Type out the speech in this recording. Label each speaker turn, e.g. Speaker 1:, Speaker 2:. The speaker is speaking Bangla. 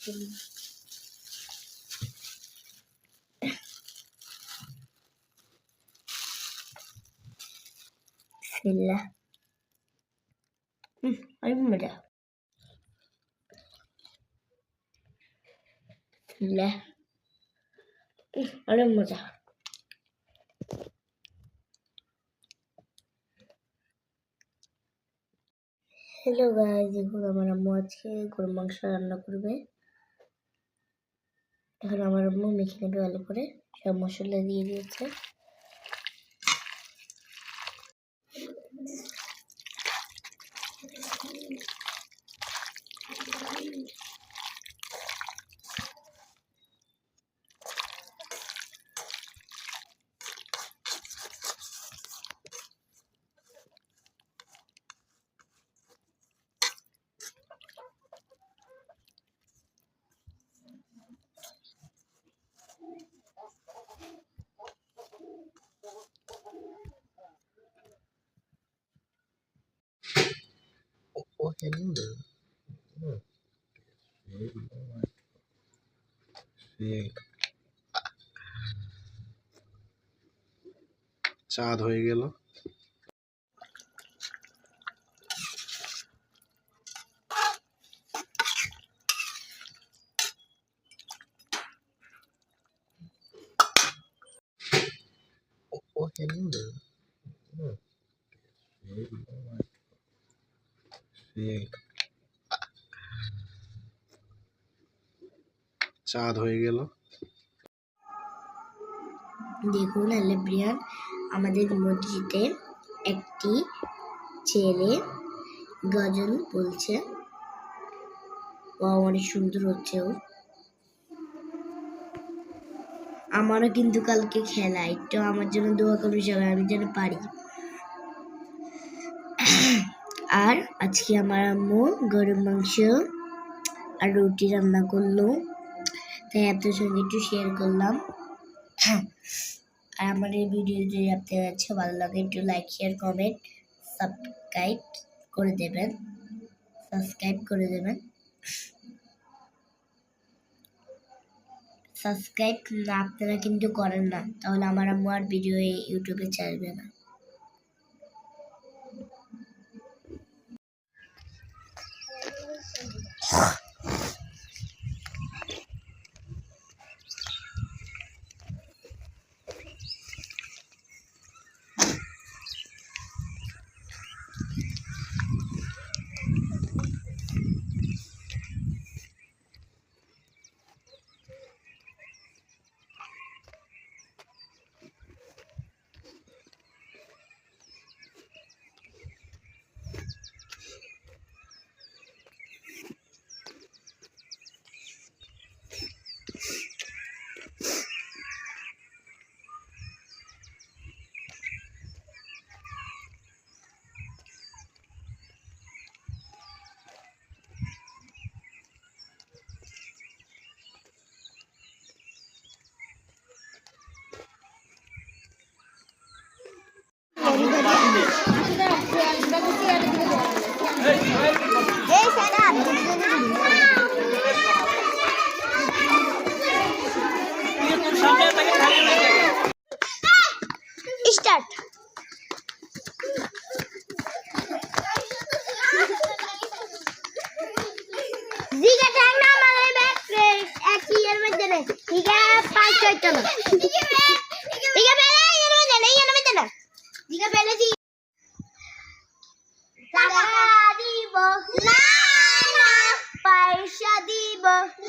Speaker 1: হ্যালো গাইজ দেখুন আমার আম্মু আজকে গরুর মাংস রান্না করবে। এখন আমার আম্মু মেখে নেবে ভালো করে সব মশলা দিয়ে দিয়েছে।
Speaker 2: ও hello. Oh, very much. সেই চাঁদ হয়ে গেল ও hello. Oh, চাঁদ হয়ে গেল।
Speaker 1: দেখুন আলেব্রিয়ান আমাদের মসজিদে একটি ছেলে গজল বলছে। ও অনেক সুন্দর হচ্ছে ও। আমারও কিন্তু কালকে খেলা, একটু আমার জন্য দোয়া করবে সবাই, আমি যেন পারি। আর আজকে আমার আম্মু গরুর মাংস আর রুটি রান্না করল। তাই আপনার সঙ্গে একটু শেয়ার করলাম। আর আমার এই ভিডিও যদি আপনাদের কাছে ভালো লাগে, একটু লাইক শেয়ার কমেন্ট সাবস্ক্রাইব করে দেবেন। সাবস্ক্রাইব করে দেবেন। সাবস্ক্রাইব না, আপনারা কিন্তু করেন না। তাহলে আমার আম্মু আর ভিডিও ইউটিউবে ছাড়বে না। Huh. স্টার্ট। জিগা জিগা পাঁচ ছয়টা না। Baba.